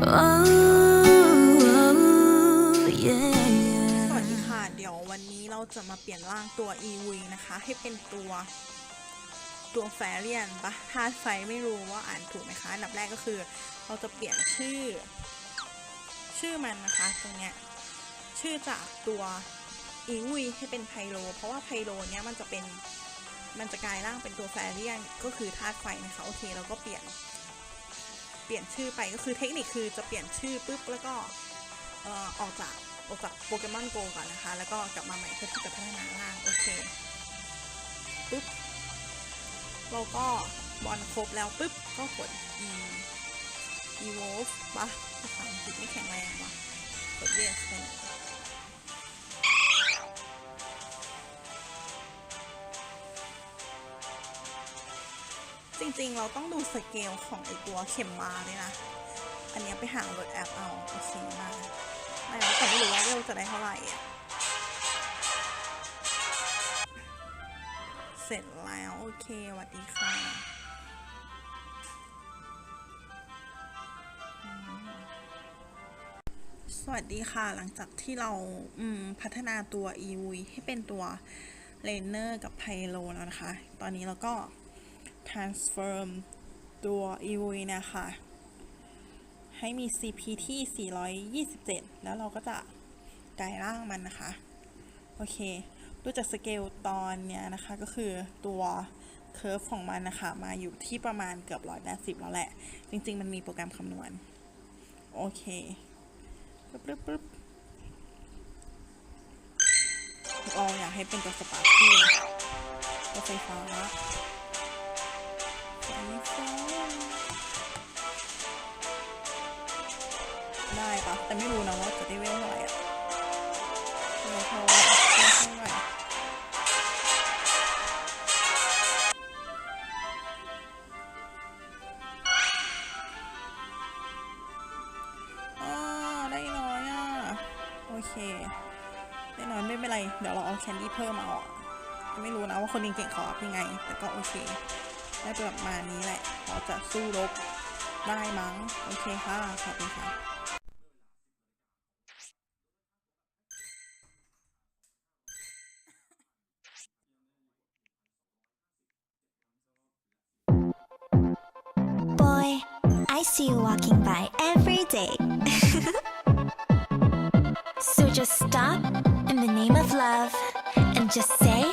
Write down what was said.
สวัสดีค่ะ เดี๋ยววันนี้เราจะมาเปลี่ยนร่างตัว e v นะคะ ให้เป็นตัวตัวแฟเรียนปะธาตุไฟไม่รู้ว่าอ่านถูกไหมคะอันดับแรกก็คือ เราจะเปลี่ยนชื่อ ชื่อมันนะคะตรงเนี้ยชื่อจากตัวอีวุยให้เป็นไพโลเพราะว่าไพโลเนี้ยมันจะเป็นมันจะกลายร่างเป็นตัวแฟเรียนก็คือธาตุไฟนะคะ โอเคเราก็เปลี่ยน ปลี่ยนชื่อไปก็คือเทคนิคคือจะเปลี่ยนชื่อปุ๊บแล้วก็ออออกจากออกจากโปเกมอนโกก่อนนะคะ แล้วก็กลับมาใหม่เพื่อที่จะพัฒนาร่าง โอเคปุ๊บเราก็บอลครบแล้วปุ๊บก็กด e evolve ปะภาษาอังกฤษไม่แข็งแรงวะกด yes ไป จริงๆ เราต้องดูสเกลของไอตัวเข็มมาด้วยนะ อันนี้ไปหาโหลดแอปเอาโอเคมากไม่แล้วแต่ไม่รู้ว่าเวลจะได้เท่าไหร่อะ เสร็จแล้วโอเคสวัสดีค่ะสวัสดีค่ะ หลังจากที่เราพัฒนาตัว e v ให้เป็นตัวเลนเนอร์กับไพโลแล้วนะคะ ตอนนี้เราก็ transform ตัว e v นะคะ ให้มี CP ที่ 427 แล้วเราก็จะกลายร่างมันนะคะ โอเค ดูจากสเกลตอนเนี้ยนะคะ ก็คือตัวเคอร์ฟของมันนะคะ มาอยู่ที่ประมาณเกือบร้อยแปดสิบแล้วแหละ จริง ๆ มันมีโปรแกรมคำนวณ โอเคปึ๊บปึ๊บปึ๊บเราอยากให้เป็นตัวสปาร์กี้ตัวไฟฟ้า ได้ปะแต่ไม่รู้นะว่าจะได้เวลเท่าไหร่อะเวลเท่าไหร่เท่าไหร่อ่าได้น้อยอะ โอเค ได้น้อยไม่เป็นไร เดี๋ยวเราเอาแคนดี้เพิ่มมาออกไม่รู้นะว่าคนเก่งๆเขาอัพยังไง แต่ก็โอเค ได้ประมาณนี้แหละเราจะสู้รบได้มั้ง โอเคค่ะ ขอบคุณค่ะ Boy, I see you walking by every day. so just stop in the name of love and just say,